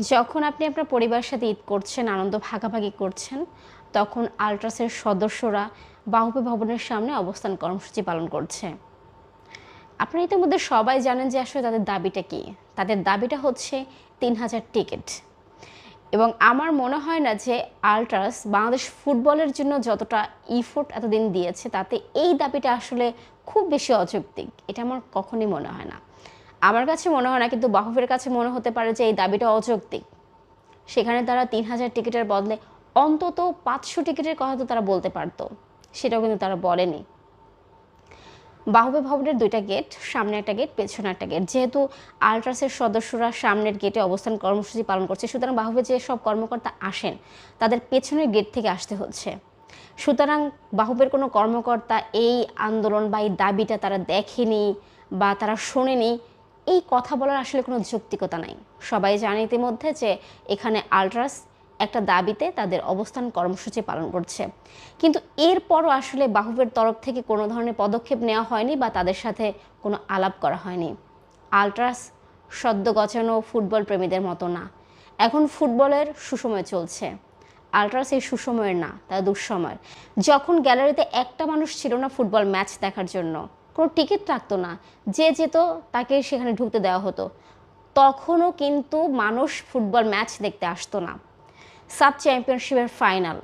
যখন আপনি আপনার পরিবারের সাথে ঈদ করছেন, আনন্দ ভাগাভাগি করছেন, তখন আলট্রাসের সদস্যরা বাহুপে ভবনের সামনে অবস্থান কর্মসূচি পালন করছে। আপনারা ইতিমধ্যে সবাই জানেন যে আসলে তাদের দাবিটা কি। তাদের দাবিটা হচ্ছে তিন হাজার টিকিট। এবং আমার মনে হয় না যে আলট্রাস বাংলাদেশ ফুটবলের জন্য যতটা ইফোর্ট এতদিন দিয়েছে, তাতে এই দাবিটা আসলে খুব বেশি অযৌক্তিক। এটা আমার কখনই মনে হয় না। আমার কাছে মনে হয় না, কিন্তু বাহুফের কাছে মনে হতে পারে যে এই দাবিটা অযৌক্তিক। সেখানে তারা তিন হাজার টিকিটের বদলে অন্তত পাঁচশো টিকিটের কথা তো তারা বলতে পারতো। সেটাও কিন্তু তারা বলেনি। বাহুবে ভবনের দুইটা গেট, সামনে একটা গেট, পেছনে একটা গেট। যেহেতু আলট্রাসের সদস্যরা সামনের গেটে অবস্থান কর্মসূচি পালন করছে, সুতরাং বাহুবে যে সব কর্মকর্তা আসেন, তাদের পেছনের গেট থেকে আসতে হচ্ছে। সুতরাং বাহুবের কোনো কর্মকর্তা এই আন্দোলন বা এই দাবিটা তারা দেখেনি বা তারা শোনেনি এই কথা বলার আসলে কোনো যৌক্তিকতা নাই। সবাই জানে ইতিমধ্যে যে এখানে আলট্রাস একটা দাবিতে তাদের অবস্থান কর্মসূচি পালন করছে। কিন্তু এরপরও আসলে বাহুবের তরফ থেকে কোনো ধরনের পদক্ষেপ নেওয়া হয়নি বা তাদের সাথে কোনো আলাপ করা হয়নি। আলট্রাস সদ্য গচানো ফুটবল প্রেমীদের মতো না। এখন ফুটবলের সুসময় চলছে। আলট্রাস এই সুসময়ের না, তা দুঃসময়ের। যখন গ্যালারিতে একটা মানুষ ছিল না ফুটবল ম্যাচ দেখার জন্য কোনো টিকিট রাখতো না। যে যেত তাকে সেখানে ঢুকতে দেওয়া হতো। তখনও কিন্তু মানুষ ফুটবল ম্যাচ দেখতে আসতো না। সাব চ্যাম্পিয়নশিপের ফাইনাল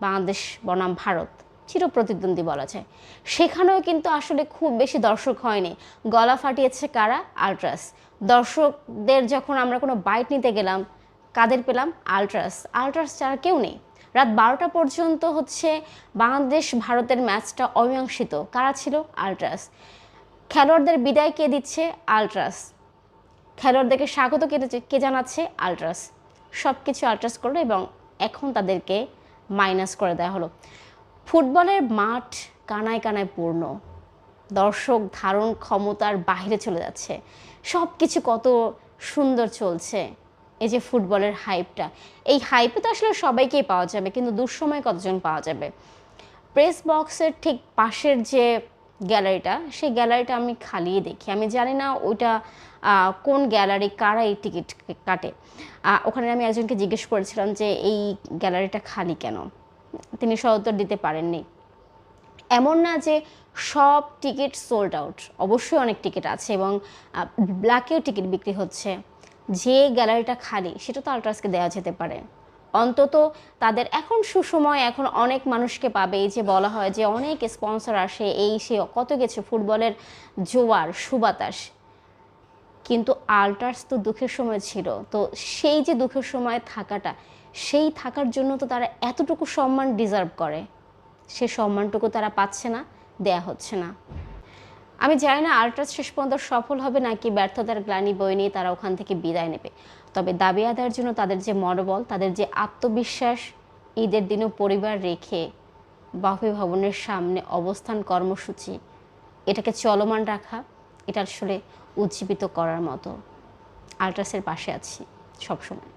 বাংলাদেশ বনাম ভারত, চিরপ্রতিদ্বন্দ্বী বলা যায় সেখানেও কিন্তু আসলে খুব বেশি দর্শক হয়নি। গলা ফাটিয়েছে কারা? আলট্রাস দর্শকদের যখন আমরা কোনো বাইট নিতে গেলাম, কাদের পেলাম? আলট্রাস আলট্রাস ছাড়া কেউ নেই। রাত বারোটা পর্যন্ত হচ্ছে বাংলাদেশ ভারতের ম্যাচটা অমীমাংসিত। কারা ছিল? আলট্রাস। খেলোয়াড়দের বিদায় কে দিচ্ছে? আলট্রাস। খেলোয়াড়দেরকে স্বাগত কে কে জানাচ্ছে? আলট্রাস। সব কিছু আলট্রাস করল এবং এখন তাদেরকে মাইনাস করে দেওয়া হলো। ফুটবলের মাঠ কানায় কানায় পূর্ণ। দর্শক ধারণ ক্ষমতার বাইরে চলে যাচ্ছে। সব কিছু কত সুন্দর চলছে। এই যে ফুটবলের হাইপটা এই হাইপে তো আসলে সবাইকেই পাওয়া যাবে, কিন্তু দুঃসময় কতজন পাওয়া যাবে? প্রেস বক্সের ঠিক পাশের যে গ্যালারিটা সেই গ্যালারিটা আমি খালিয়ে দেখি। আমি জানি না ওইটা কোন গ্যালারি কারা এই টিকিট কাটে। ওখানে আমি একজনকে জিজ্ঞেস করেছিলাম যে, এই গ্যালারিটা খালি কেন? তিনি সদুত্তর দিতে পারেননি। এমন না যে সব টিকিট সোল্ড আউট অবশ্যই অনেক টিকিট আছে এবং ব্ল্যাকেও টিকিট বিক্রি হচ্ছে। যে গ্যালারিটা খালি, সেটা তো আলট্রাসকে দেওয়া যেতে পারে। অন্তত তাদের এখন সুসময় এখন অনেক মানুষকে পাবে এই যে বলা হয় যে অনেক স্পন্সর আসে এই সে কত গেছে ফুটবলের জোয়ার, সুবাতাস। কিন্তু আল্ট্রাস তো দুঃখের সময় ছিল। তো সেই যে দুঃখের সময় থাকাটা, সেই থাকার জন্য তো তারা এতটুকু সম্মান ডিজার্ভ করে। সে সম্মানটুকু তারা পাচ্ছে না, দেয়া হচ্ছে না। আমি জানি না আল্ট্রাস শেষ পর্যন্ত সফল হবে নাকি ব্যর্থতার গ্লানি বই নিয়ে তারা ওখান থেকে বিদায় নেবে। তবে দাবি আদায়ের জন্য তাদের যে মনোবল, তাদের যে আত্মবিশ্বাস ঈদের দিনও পরিবার রেখে বাহুই ভবনের সামনে অবস্থান কর্মসূচি, এটাকে চলমান রাখা, এটা আসলে উজ্জীবিত করার মতো। আল্ট্রাসের পাশে আছি সবসময়।